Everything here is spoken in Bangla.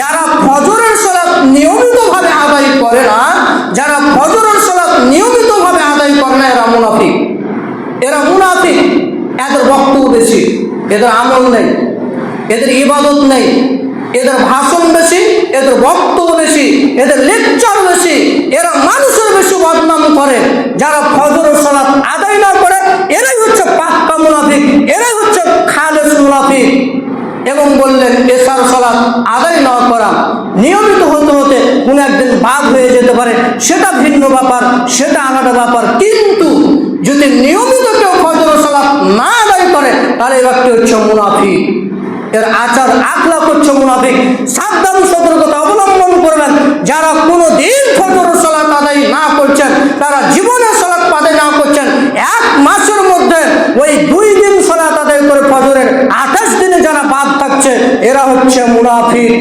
যারা ফজরের সালাত নিয়মিতভাবে আদায় করে না, যারা ফজরের সালাত নিয়মিতভাবে আদায় করে না, এরা মুনাফিক। এরা মুনাফিক। এদের বক্তব্য বেশি, এদের আমল নেই, এদের ইবাদত নেই, এদের ভাষণ বেশি, এদের বক্তব্য বেশি, এদের লেকচার বেশি, এরা মানুষের বেশি বদনাম করে। যারা ফজর সালাত আদায় না করে, এরাই হচ্ছে পাক্কা মুনাফিক, এরাই হচ্ছে খালেস মুনাফিক। এবং বললেন, এসার সালাত আদায় না করা নিয়মিত হতে হতে কোনো একদিন বাদ হয়ে যেতে পারে। সেটা ভিন্ন ব্যাপার, সেটা আলাদা ব্যাপার। কিন্তু যদি নিয়মিত কেউ ফজর সালাত না আদায় করে, তাহলে এই ব্যক্তি হচ্ছে মুনাফিক। এর আচার আকলা করছে মুনাফিক। সাবধান, সতর্কতা অবলম্বন করবেন। যারা কোনো দিন ফজর সালাত আদায় না করছেন, তারা জীবনে সালাত আদায় না করছেন, এক মাসের মধ্যে ওই দুই দিন সালাত আদায় করে ফজরের আঠাশ দিনে যারা বাদ থাকছে এরা হচ্ছে মুনাফিক।